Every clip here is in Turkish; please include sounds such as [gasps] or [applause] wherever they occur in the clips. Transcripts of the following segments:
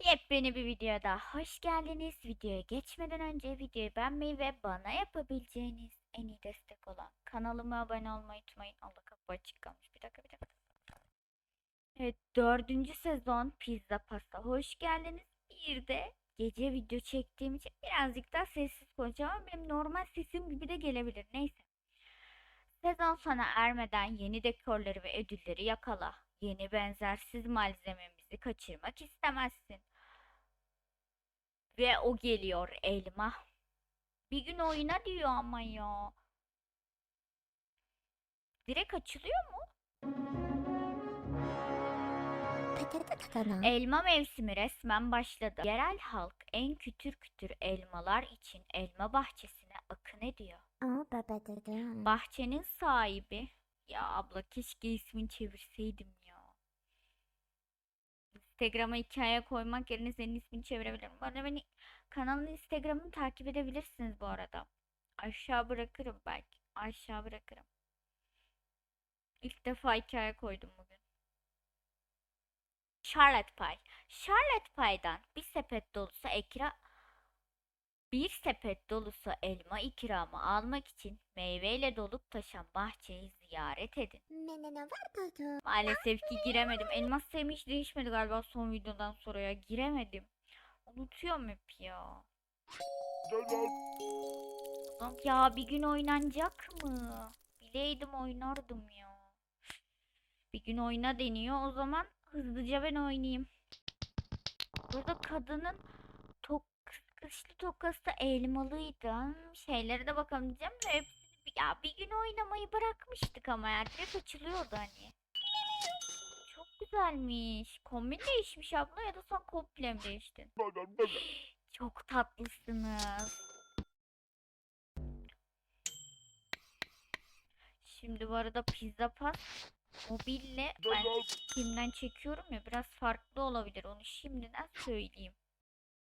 Yepyeni bir videoya daha hoş geldiniz. Videoya geçmeden önce videoyu beğenmeyi ve bana yapabileceğiniz en iyi destek olan kanalıma abone olmayı unutmayın. Allah kapı açık kalmış. Bir dakika bir dakika. Evet dördüncü sezon Pizza Pasta hoş geldiniz. Bir de gece video çektiğim için birazcık daha sessiz konuşacağım ama benim normal sesim gibi de gelebilir. Neyse. Sezon sona ermeden yeni dekorları ve ödülleri yakala. Yeni benzersiz malzememizi kaçırmak istemezsin. Ve o geliyor elma. Bir gün oyna diyor ama ya. Direkt açılıyor mu? Elma mevsimi resmen başladı. Yerel halk en kütür kütür elmalar için elma bahçesine akın ediyor. Bahçenin sahibi. Ya abla keşke ismini çevirseydim. Instagram'a hikaye koymak yerine senin ismini çevirebilirim. Bu beni kanalın Instagram'ını takip edebilirsiniz bu arada. Aşağı bırakırım belki. Aşağı bırakırım. İlk defa hikaye koydum bugün. Charlotte Pie. Charlotte Pie'dan bir sepet dolusu ekra bir sepet dolusu elma ikramı almak için meyveyle dolup taşan bahçeyi ziyaret edin. Maalesef ki giremedim. Elmas sayım hiç değişmedi galiba son videodan sonra ya. Giremedim. Unutuyorum hep ya. Ya bir gün oynanacak mı? Bileydim oynardım ya. Bir gün oyna deniyor. O zaman hızlıca ben oynayayım. Burada kadının kışlı tokası da elmalıydı. Hmm, Şeylere de bakalım diyeceğim de hepsini ya bir gün oynamayı bırakmıştık ama ya direkt açılıyordu hani. Çok güzelmiş. Kombin değişmiş abla ya da sen komple mi değiştin? [laughs] Çok tatlısınız. Şimdi bu arada pizza pas mobille ben kimden çekiyorum ya biraz farklı olabilir onu şimdiden söyleyeyim.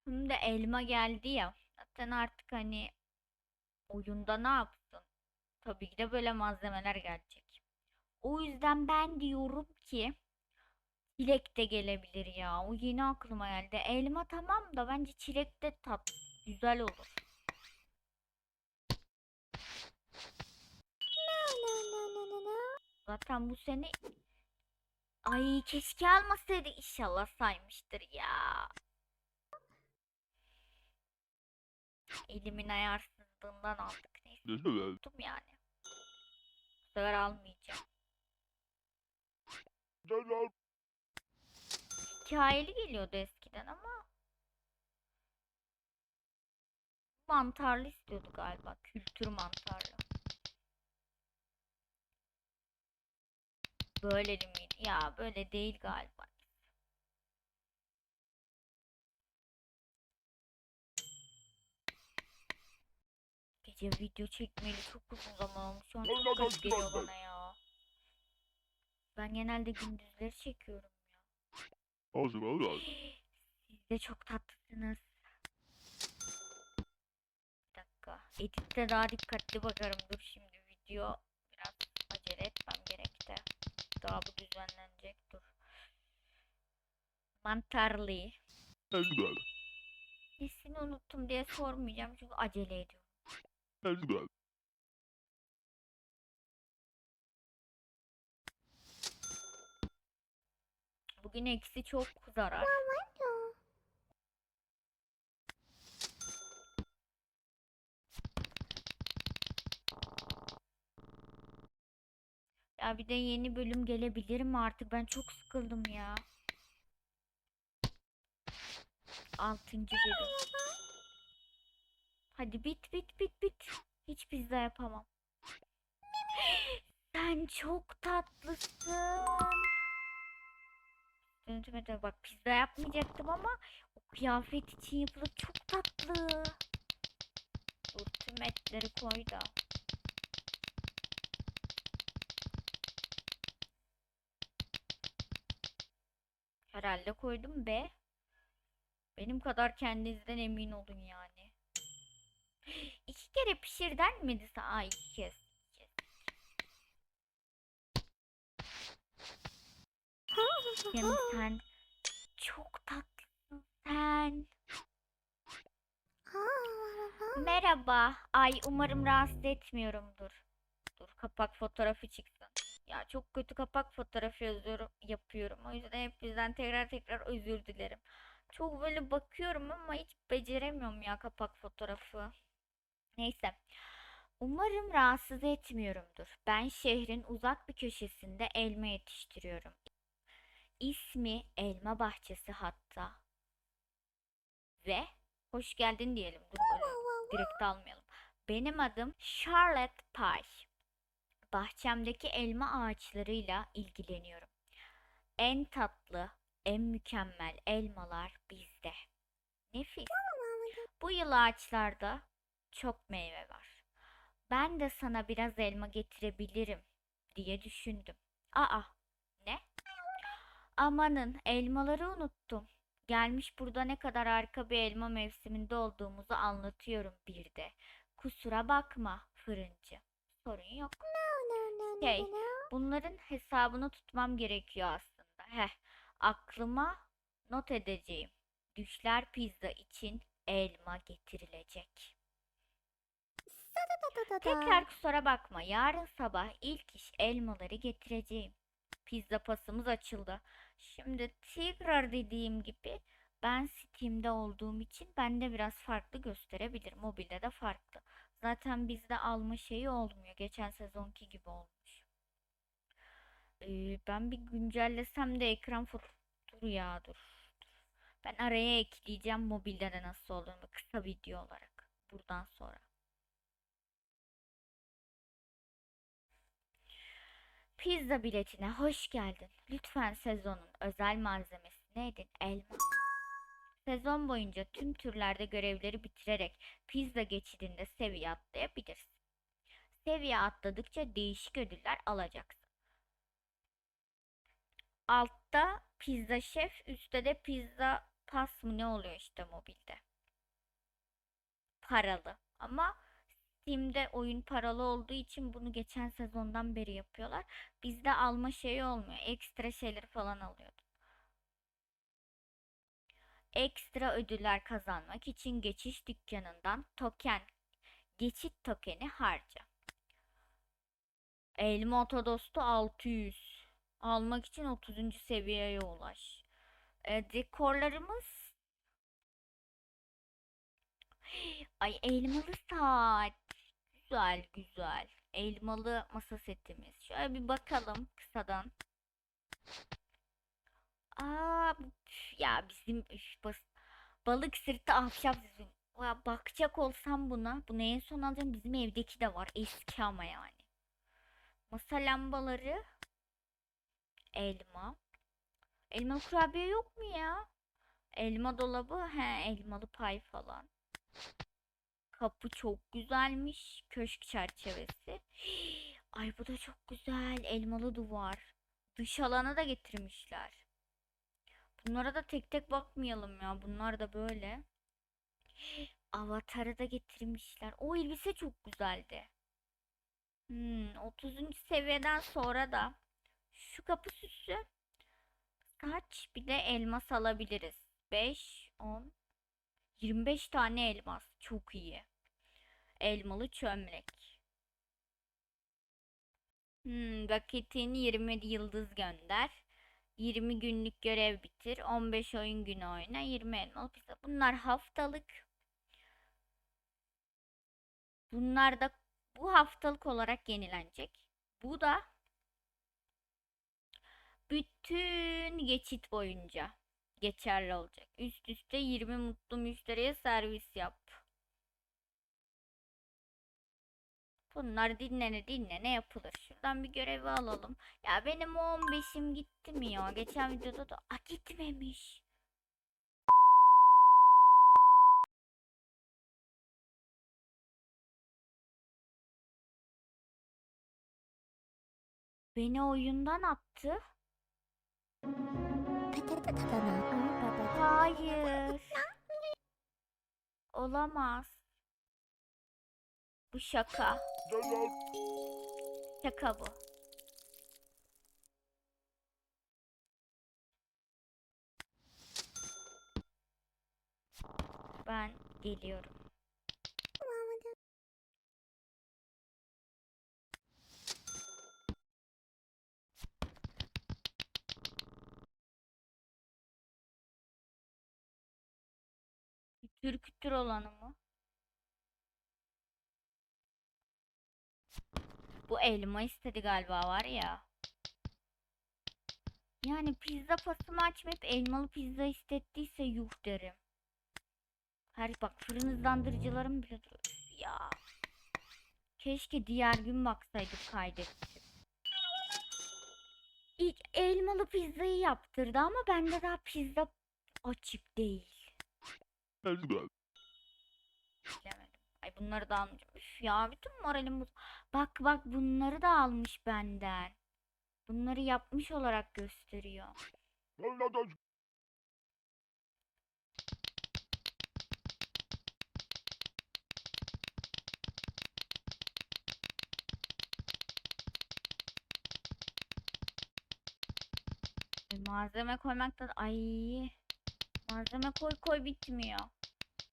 Şimdi elma geldi ya zaten artık hani oyunda ne yapsın? Tabii ki de böyle malzemeler gelecek. O yüzden ben diyorum ki çilek de gelebilir ya. O yeni aklıma geldi. Elma tamam da bence çilek de tat güzel olur. Zaten bu sene Ay keşke almasaydı inşallah saymıştır ya. Elimin ayarsızlığından aldık neyse tuttum yani. Bu sefer almayacağım. Hikayeli geliyordu eskiden ama mantarlı istiyordu galiba. Kültür mantarlı. Böyle miydi? Ya böyle değil galiba. Gece video çekmeyeli çok uzun zaman olmuş. Şu an çok garip geliyor bana ya. Ben genelde gündüzleri çekiyorum ya. Siz de çok tatlısınız. Bir dakika. Editte daha dikkatli bakarım. Dur şimdi video biraz acele etmem gerek de. Daha bu düzenlenecek. Dur. Mantarlı. Nesini unuttum diye sormayacağım çünkü acele ediyorum. Bugün eksi çok zarar. Ya bir de yeni bölüm gelebilir mi artık? Ben çok sıkıldım ya. Altıncı bölüm. Hadi bit bit bit bit. Hiç pizza yapamam. Sen çok tatlısın. Döntüme de bak pizza yapmayacaktım ama o kıyafet için yapılır çok tatlı. Dur tüm etleri koy da. Herhalde koydum be. Benim kadar kendinizden emin olun yani. İki kere pişir denmedi sana iki kez. [laughs] Canım sen çok tatlısın sen. Merhaba. Ay umarım rahatsız etmiyorumdur. Dur kapak fotoğrafı çıksın. Ya çok kötü kapak fotoğrafı yazıyorum, yapıyorum. O yüzden hepinizden tekrar tekrar özür dilerim. Çok böyle bakıyorum ama hiç beceremiyorum ya kapak fotoğrafı. Neyse. Umarım rahatsız etmiyorumdur. Ben şehrin uzak bir köşesinde elma yetiştiriyorum. İsmi Elma Bahçesi hatta. Ve hoş geldin diyelim. Dur böyle direkt almayalım. Benim adım Charlotte Pie. Bahçemdeki elma ağaçlarıyla ilgileniyorum. En tatlı, en mükemmel elmalar bizde. Nefis. Bu yıl ağaçlarda çok meyve var. Ben de sana biraz elma getirebilirim diye düşündüm. Aa, ne? Amanın elmaları unuttum. Gelmiş burada ne kadar harika bir elma mevsiminde olduğumuzu anlatıyorum bir de. Kusura bakma fırıncı. Sorun yok. Şey, bunların hesabını tutmam gerekiyor aslında. Heh, aklıma not edeceğim. Düşler pizza için elma getirilecek. Tekrar kusura bakma. Yarın sabah ilk iş elmaları getireceğim. Pizza pasımız açıldı. Şimdi tekrar dediğim gibi ben Steam'de olduğum için bende biraz farklı gösterebilir. Mobilde de farklı. Zaten bizde alma şeyi olmuyor. Geçen sezonki gibi olmuş. Ee, ben bir güncellesem de ekran foto... Dur ya dur. Ben araya ekleyeceğim mobilde de nasıl olduğunu kısa video olarak. Buradan sonra. Pizza biletine hoş geldin. Lütfen sezonun özel malzemesi neydin? Elma. Sezon boyunca tüm türlerde görevleri bitirerek pizza geçidinde seviye atlayabilirsin. Seviye atladıkça değişik ödüller alacaksın. Altta pizza şef, üstte de pizza pas mı ne oluyor işte mobilde. Paralı. Ama Steam'de oyun paralı olduğu için bunu geçen sezondan beri yapıyorlar. Bizde alma şeyi olmuyor. Ekstra şeyleri falan alıyordum. Ekstra ödüller kazanmak için geçiş dükkanından token, geçit tokeni harca. Elma Otodostu 600. Almak için 30. seviyeye ulaş. E, dekorlarımız Ay elmalı saat. Güzel güzel. Elmalı masa setimiz. Şöyle bir bakalım kısadan. Aa üf, ya bizim üf, bas, balık sırtı ahşap bizim. Ya bakacak olsam buna. Bunu en son alacağım. Bizim evdeki de var. Eski ama yani. Masa lambaları. Elma. Elmalı kurabiye yok mu ya? Elma dolabı. He elmalı pay falan. Kapı çok güzelmiş. Köşk çerçevesi. [gasps] Ay bu da çok güzel. Elmalı duvar. Dış alana da getirmişler. Bunlara da tek tek bakmayalım ya. Bunlar da böyle. [gasps] Avatarı da getirmişler. O elbise çok güzeldi. Hmm, 30. seviyeden sonra da şu kapı süsü saç bir de elmas alabiliriz. 5, 10, 25 tane elmas. Çok iyi. Elmalı çömlek. Hmm, vakitini 20 yıldız gönder. 20 günlük görev bitir. 15 oyun günü oyna. 20 elmalı pizza. Bunlar haftalık. Bunlar da bu haftalık olarak yenilenecek. Bu da bütün geçit boyunca geçerli olacak. Üst üste 20 mutlu müşteriye servis yap. Bunlar dinlene dinlene yapılır. Şuradan bir görevi alalım. Ya benim o 15'im gitti mi ya? Geçen videoda da a gitmemiş. Beni oyundan attı. Hayır. [laughs] Olamaz. Bu şaka. Şaka bu. Ben geliyorum. Türkütür olanı mı? Bu elma istedi galiba var ya. Yani pizza pasımı açmayıp elmalı pizza istettiyse yuh derim. Her bak fırın hızlandırıcılarım bile. Ya. Keşke diğer gün baksaydık kaydettik. İlk elmalı pizzayı yaptırdı ama bende daha pizza açık değil. Bilemedim. Ay bunları da almayacağım. Üf ya bütün moralim bozuk. Bak bak bunları da almış benden. Bunları yapmış olarak gösteriyor. Ay, Malzeme koymakta da- ay malzeme koy koy bitmiyor.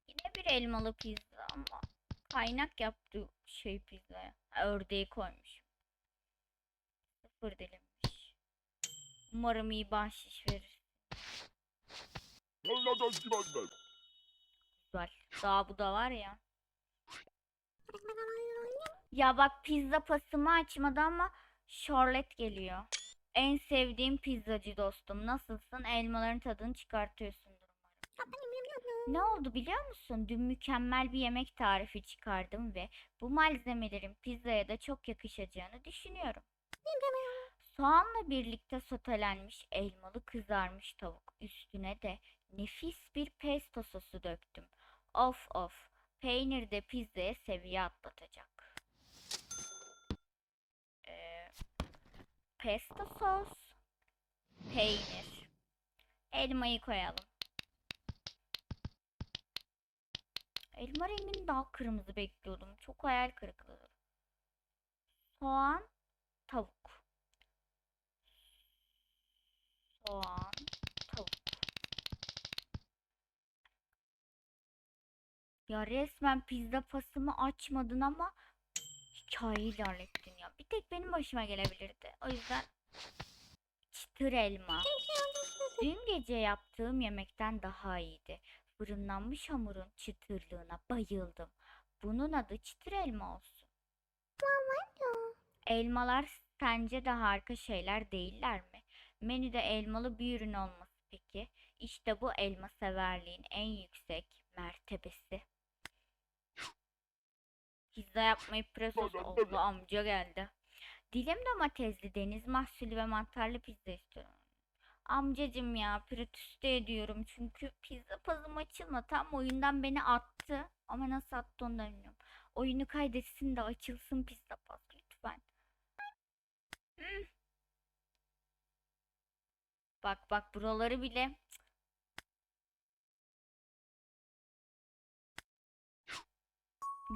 Yine bir elmalı pizza ama kaynak yaptı şey pizzaya. Ördeği koymuş. Sıfır dilimmiş. Umarım iyi bahşiş verir. Güzel. Daha bu da var ya. Ya bak pizza pasımı açmadı ama Charlotte geliyor. En sevdiğim pizzacı dostum. Nasılsın? Elmaların tadını çıkartıyorsundur umarım. Ne oldu biliyor musun? Dün mükemmel bir yemek tarifi çıkardım ve bu malzemelerin pizzaya da çok yakışacağını düşünüyorum. Soğanla birlikte sotelenmiş elmalı kızarmış tavuk. Üstüne de nefis bir pesto sosu döktüm. Of of. Peynir de pizzaya seviye atlatacak. Ee, pesto sos, peynir. Elmayı koyalım. Elma rengini daha kırmızı bekliyordum. Çok hayal kırıklığı. Soğan, tavuk. Soğan, tavuk. Ya resmen pizza pasımı açmadın ama hikayeyi hallettin ya. Bir tek benim başıma gelebilirdi. O yüzden çıtır elma. Dün gece yaptığım yemekten daha iyiydi. Fırınlanmış hamurun çıtırlığına bayıldım. Bunun adı çıtır elma olsun. Elmalar sence de harika şeyler değiller mi? Menüde elmalı bir ürün olması peki. İşte bu elma severliğin en yüksek mertebesi. Pizza yapmayı presos oldu amca geldi. Dilim domatesli deniz mahsulü ve mantarlı pizza istiyorum. Amcacım ya pürütüste ediyorum çünkü pizza pazım açılma tam oyundan beni attı. Ama nasıl attı onu bilmiyorum. Oyunu kaydetsin de açılsın pizza paz lütfen. Hmm. Bak bak buraları bile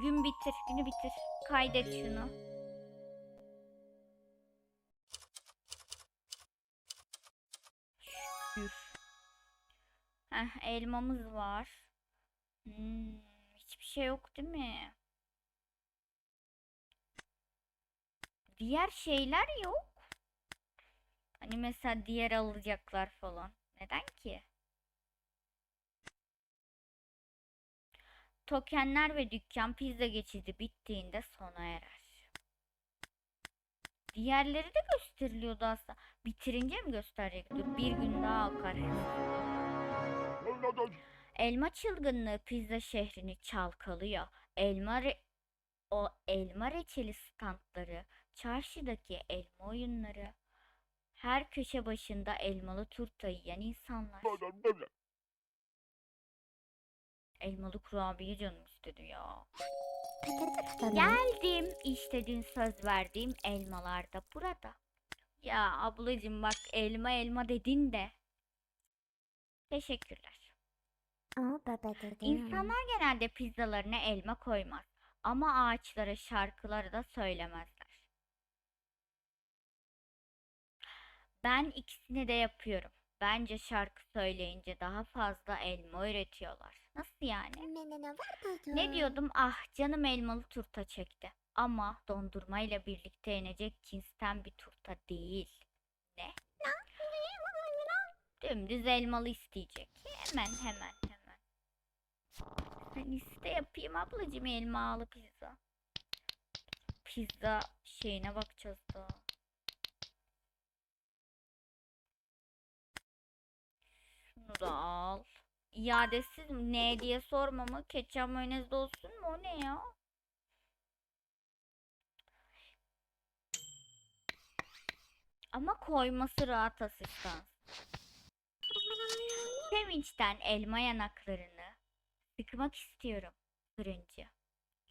Gün bitir, günü bitir. Kaydet şunu. Heh, elmamız var. Hmm, hiçbir şey yok değil mi? Diğer şeyler yok. Hani mesela diğer alacaklar falan. Neden ki? Tokenler ve dükkan pizza geçidi bittiğinde sona erer. Diğerleri de gösteriliyordu aslında. Bitirince mi gösterecek? Dur bir gün daha akar. Elma çılgınlığı pizza şehrini çalkalıyor. Elma re- o elma reçeli standları, çarşıdaki elma oyunları, her köşe başında elmalı turta yiyen insanlar. Elmalı kurabiye canım istedi ya. Geldim. İşte dün söz verdiğim elmalar da burada. Ya ablacığım bak elma elma dedin de. Teşekkürler. İnsanlar genelde pizzalarına elma koymaz. Ama ağaçlara şarkıları da söylemezler. Ben ikisini de yapıyorum. Bence şarkı söyleyince daha fazla elma üretiyorlar. Nasıl yani? Ne diyordum? Ah canım elmalı turta çekti. Ama dondurmayla birlikte yenecek cinsten bir turta değil. Ne? Dümdüz elmalı isteyecek. Hemen hemen Sen iste yapayım ablacığım elmalı pizza. Pizza şeyine bakacağız da. Şunu da al. İadesiz mi? Ne diye sorma mı? Ketçap mayonezde olsun mu? O ne ya? Ama koyması rahat asistan. Sevinçten elma yanaklarını sıkmak istiyorum. Fırıncı.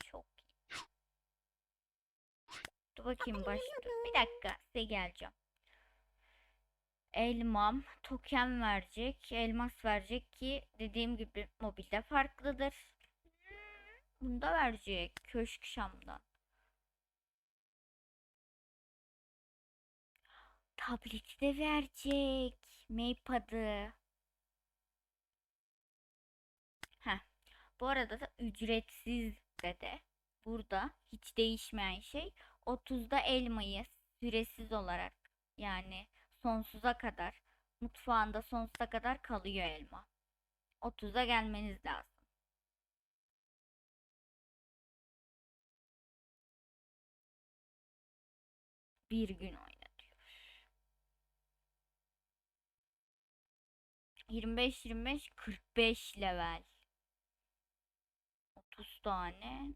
Çok iyi. Dur bakayım başta. Bir dakika size geleceğim. Elmam token verecek. Elmas verecek ki dediğim gibi mobilde farklıdır. Bunu da verecek. Köşk Şam'dan. Tableti de verecek. Maypad'ı. Bu arada da ücretsiz de burada hiç değişmeyen şey 30'da elmayı süresiz olarak yani sonsuza kadar mutfağında sonsuza kadar kalıyor elma. 30'a gelmeniz lazım. Bir gün oynatıyor. 25 25 45 level. 30 tane.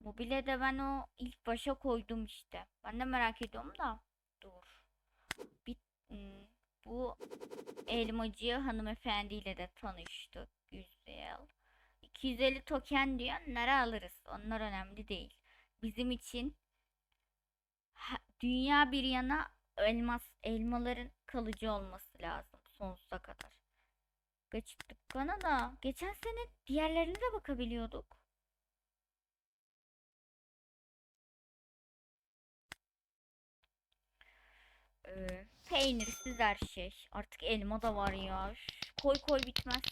Mobile de ben o ilk başa koydum işte. Ben de merak ediyorum da. Dur. Bir, hmm, bu elmacı hanımefendiyle de tanıştık. Güzel. 250 token diyor. Nere alırız? Onlar önemli değil. Bizim için dünya bir yana elmas elmaların kalıcı olması lazım sonsuza kadar. Geç dükkana da geçen sene diğerlerine de bakabiliyorduk. Ee, peynirsiz her şey. Artık elma da var ya. Koy koy bitmez.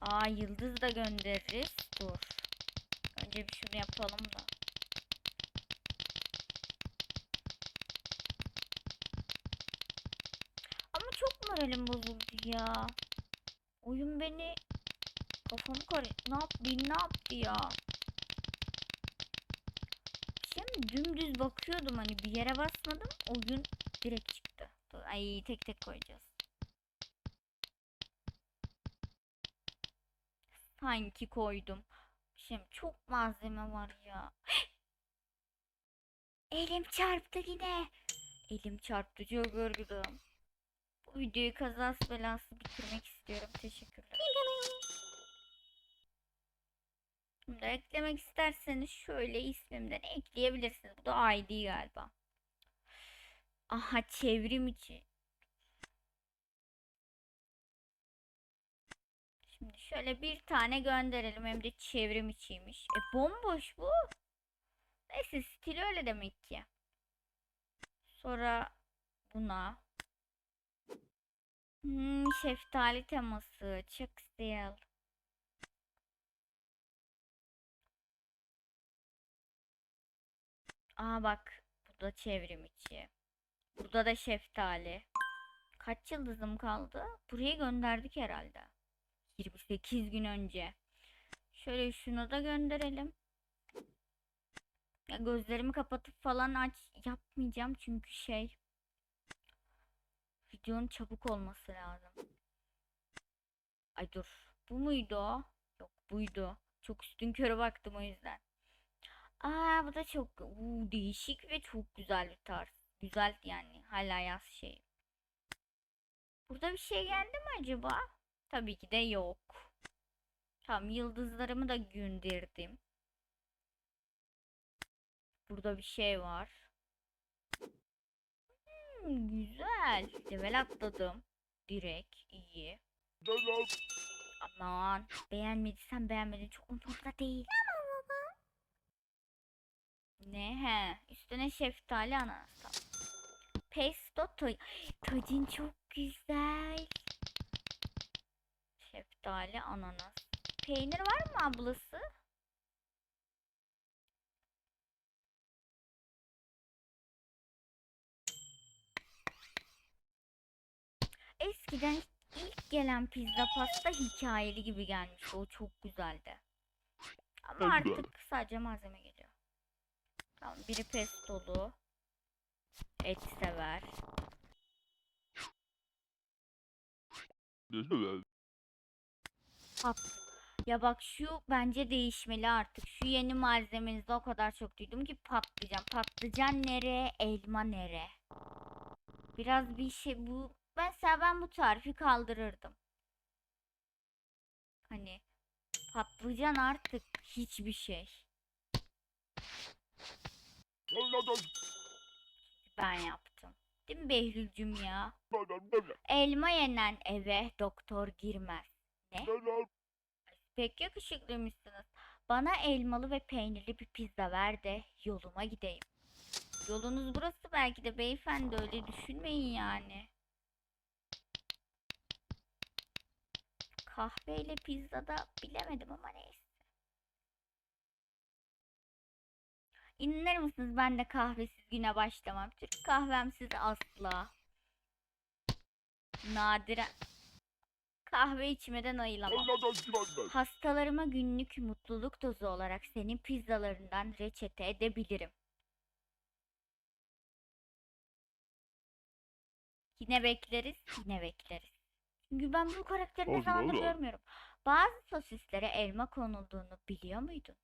Aa yıldız da göndeririz. Dur. Önce bir şunu yapalım da. Ama çok moralim bozuldu ya. Oyun beni kafamı kar ne yap beni ne yaptı ya? Şimdi dümdüz bakıyordum hani bir yere basmadım. Oyun direkt çıktı. Ay tek tek koyacağız. Sanki koydum. Şimdi çok malzeme var ya. [gasps] Elim çarptı yine. Elim çarptı çok yorgunum. Videoyu kazası belası bitirmek istiyorum. Teşekkürler. Şimdi eklemek isterseniz şöyle ismimden ekleyebilirsiniz. Bu da ID galiba. Aha çevrim içi. Şimdi şöyle bir tane gönderelim. Hem de çevrim içiymiş. E bomboş bu. Neyse stil öyle demek ki. Sonra buna. Hmm, şeftali teması. Çok güzel. Aa bak. Bu da çevrim içi. Burada da şeftali. Kaç yıldızım kaldı? Buraya gönderdik herhalde. 28 gün önce. Şöyle şunu da gönderelim. Ya gözlerimi kapatıp falan aç yapmayacağım çünkü şey videonun çabuk olması lazım. Ay dur. Bu muydu o? Yok buydu. Çok üstün körü baktım o yüzden. Aa bu da çok uu, değişik ve çok güzel bir tarz. Güzel yani hala yaz şey. Burada bir şey geldi mi acaba? Tabii ki de yok. Tamam yıldızlarımı da gönderdim. Burada bir şey var. Hmm, güzel. Level atladım. Direkt iyi. Aman beğenmediysen beğenmedin çok umurumda değil. Ne he? Üstüne şeftali ananas. Tamam. Pesto toy. Tacın çok güzel. Şeftali ananas. Peynir var mı ablası? Eski eskiden ilk gelen pizza pasta hikayeli gibi gelmişti. O çok güzeldi. Ama be. artık sadece malzeme geliyor. Tamam biri pestolu. Et sever. Hap. Ya bak şu bence değişmeli artık. Şu yeni malzemenizde o kadar çok duydum ki patlıcan. Patlıcan nere, elma nere? Biraz bir şey bu. Mesela ben bu tarifi kaldırırdım. Hani patlıcan artık hiçbir şey. Ben yaptım. Değil mi Behlülcüm ya? Elma yenen eve doktor girmez. Pek yakışıklıymışsınız. Bana elmalı ve peynirli bir pizza ver de yoluma gideyim. Yolunuz burası belki de beyefendi öyle düşünmeyin yani. Kahveyle pizzada bilemedim ama neyse. İnanır mısınız ben de kahvesiz güne başlamam. Türk kahvemsiz asla. Nadiren kahve içmeden ayılamam. Hastalarıma günlük mutluluk dozu olarak senin pizzalarından reçete edebilirim. Yine bekleriz, yine bekleriz. Çünkü ben bu karakteri ne zamandır görmüyorum. Bazı sosislere elma konulduğunu biliyor muydun?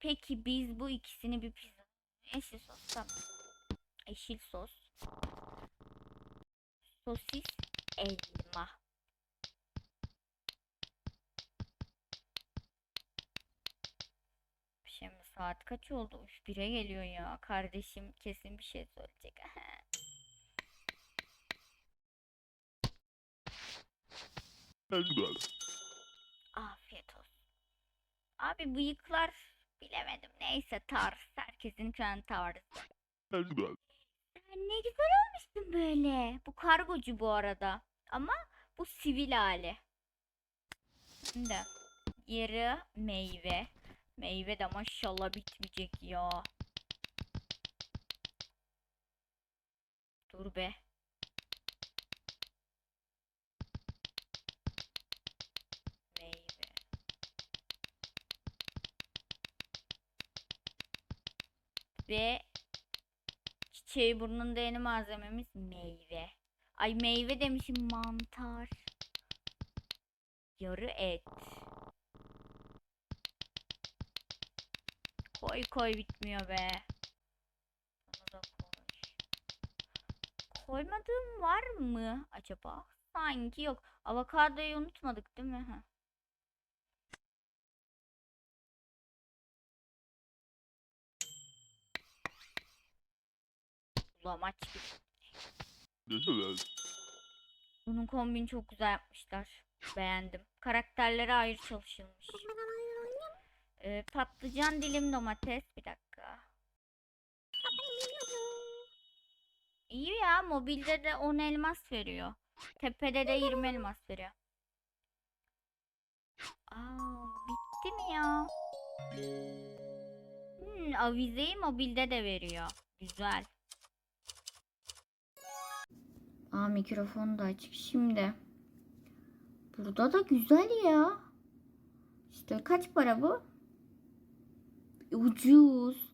Peki biz bu ikisini bir pizza... Yeşil sos tamam. Yeşil sos. Sosis, elma. Şimdi saat kaç oldu? Üf, 1'e geliyor ya. Kardeşim kesin bir şey söyleyecek. [laughs] Afiyet olsun. Abi bıyıklar bilemedim. Neyse tarz. Herkesin kendi tarzı. Sen ne güzel olmuşsun böyle. Bu kargocu bu arada. Ama bu sivil hali. Şimdi yarı meyve. Meyve de maşallah bitmeyecek ya. Dur be. Meyve. Ve çiçeği burnunda yeni malzememiz meyve. Ay meyve demişim mantar. Yarı et. Koy koy bitmiyor be. Bunu. Koymadığım var mı acaba? Sanki yok. Avokadoyu unutmadık değil mi? Heh. Bulamaç gibi. Bunun kombini çok güzel yapmışlar. Beğendim. Karakterlere ayrı çalışılmış. Ee, patlıcan dilim domates. Bir dakika. İyi ya mobilde de 10 elmas veriyor. Tepede de 20 elmas veriyor. Aa, bitti mi ya? Hmm, avizeyi mobilde de veriyor. Güzel. Aa mikrofonu da açık. Şimdi. Burada da güzel ya. İşte kaç para bu? Ucuz.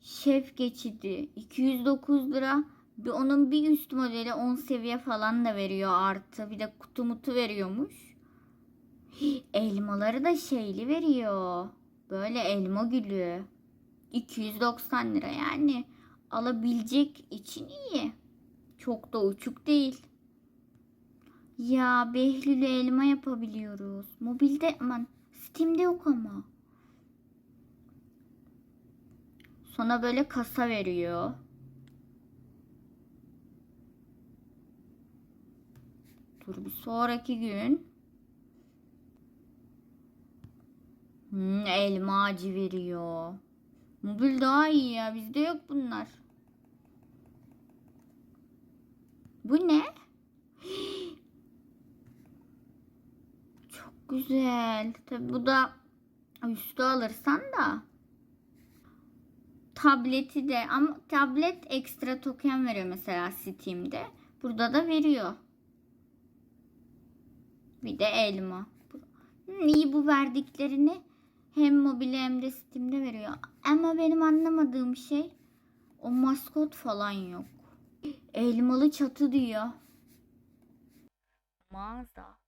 Şef geçidi 209 lira. Bir onun bir üst modeli 10 seviye falan da veriyor artı. Bir de kutu mutu veriyormuş. Elmaları da şeyli veriyor. Böyle elma gülü. 290 lira yani alabilecek için iyi. Çok da uçuk değil. Ya Behlül'ü elma yapabiliyoruz. Mobilde aman Steam'de yok ama. Sonra böyle kasa veriyor. Dur bir sonraki gün. Hmm, elma acı veriyor. Mobil daha iyi ya. Bizde yok bunlar. Bu ne? Çok güzel. Tabi bu da üstü alırsan da. Tableti de ama tablet ekstra token veriyor mesela Steam'de. Burada da veriyor. Bir de elma. İyi bu verdiklerini hem mobile hem de Steam'de veriyor. Ama benim anlamadığım şey o maskot falan yok. Elmalı çatı diyor. Mağaza.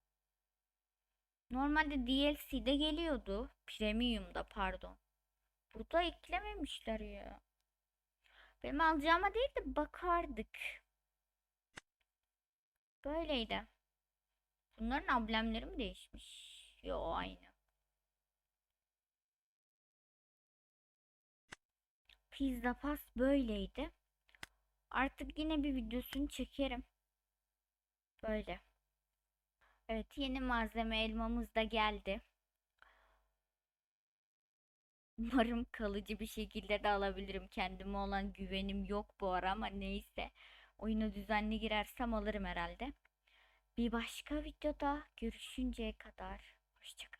Normalde DLC'de geliyordu. Premium'da pardon. Burada eklememişler ya. Benim alacağıma değil de bakardık. Böyleydi. Bunların amblemleri mi değişmiş? Yo aynı. Pizza Pass böyleydi. Artık yine bir videosunu çekerim. Böyle. Evet yeni malzeme elmamız da geldi. Umarım kalıcı bir şekilde de alabilirim. Kendime olan güvenim yok bu ara ama neyse. Oyuna düzenli girersem alırım herhalde. Bir başka videoda görüşünceye kadar hoşçakalın.